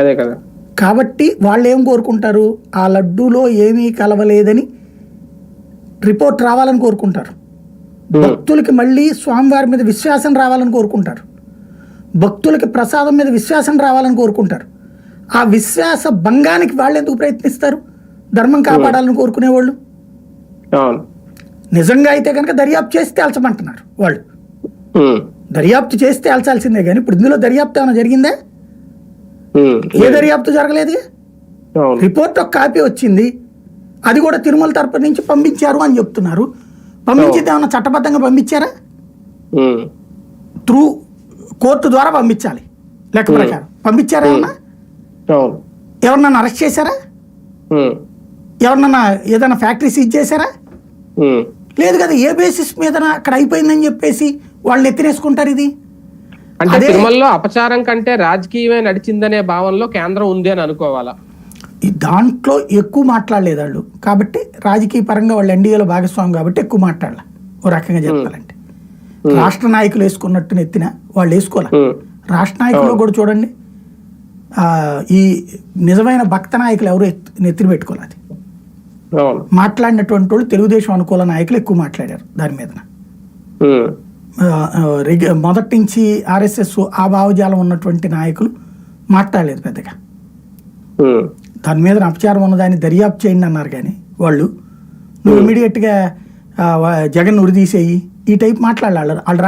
అదే కదా. కాబట్టి వాళ్ళు ఏం కోరుకుంటారు? ఆ లడ్డూలో ఏమీ కలవలేదని రిపోర్ట్ రావాలని కోరుకుంటారు. ఉమ్, భక్తులకి మళ్ళీ స్వామివారి మీద విశ్వాసం రావాలని కోరుకుంటారు. భక్తులకి ప్రసాదం మీద విశ్వాసం రావాలని కోరుకుంటారు. ఆ విశ్వాస భంగానికి వాళ్ళు ఎందుకు ప్రయత్నిస్తారు? ధర్మం కాపాడాలని కోరుకునేవాళ్ళు? నిజంగా అయితే కనుక దర్యాప్తు చేసి తేల్చమంటున్నారు వాళ్ళు. ఉమ్, దర్యాప్తు చేసి తేల్చాల్సిందే కానీ ఇప్పుడు ఇందులో దర్యాప్తు ఏమైనా జరిగిందా? ఏ దర్యాప్తు జరగలేదు రిపోర్ట్ ఒక కాపీ వచ్చింది. అది కూడా తిరుమల తరపు నుంచి పంపించారు అని చెప్తున్నారు. పంపించింది ఏమన్నా చట్టబద్ధంగా పంపించారా? త్రూ కోర్టు ద్వారా పంపించాలి. లెక్క ప్రకారం. పంపించారా ఏమన్నా? ఎవరినన్నా అరెస్ట్ చేశారా? ఎవరినన్నా ఏదైనా ఫ్యాక్టరీ సీజ్ చేశారా? లేదు కదా ఏ బేసిస్ మీద అక్కడ అయిపోయిందని చెప్పేసి వాళ్ళు ఎత్తినేసుకుంటారు ఇది? అంటే తిరుమలలో అపచారం కంటే రాజకీయమే నడిచిందనే భావనలో కేంద్రం ఉంది అని అనుకోవాలా? ఈ దాంట్లో ఎక్కువ మాట్లాడలేదు వాళ్ళు. కాబట్టి రాజకీయ పరంగా వాళ్ళు ఎన్డీఏలో భాగస్వామి కాబట్టి ఎక్కువ మాట్లాడాల. ఓ రకంగా చెప్పాలంటే. రాష్ట్ర నాయకులు వేసుకున్నట్టు నెత్తిన వాళ్ళు వేసుకోవాలి? రాష్ట్ర నాయకులు కూడా చూడండి. ఆ, ఈ నిజమైన భక్త నాయకులు ఎవరు నెత్తిన పెట్టుకోవాలి మాట్లాడినటువంటి వాళ్ళు తెలుగుదేశం అనుకూల నాయకులు ఎక్కువ మాట్లాడారు దాని మీద మొదటి నుంచి ఆర్ఎస్ఎస్ ఆ భావజాలం ఉన్నటువంటి నాయకులు మాట్లాడలేదు పెద్దగా. దాని మీద అపచారం ఉన్నదాన్ని దర్యాప్తు చేయండి అన్నారు కానీ వాళ్ళు. నువ్వు ఇమీడియట్గా జగన్ ఉరిదీసేయి ఈ టైప్ మాట్లాడాలి. వాళ్ళు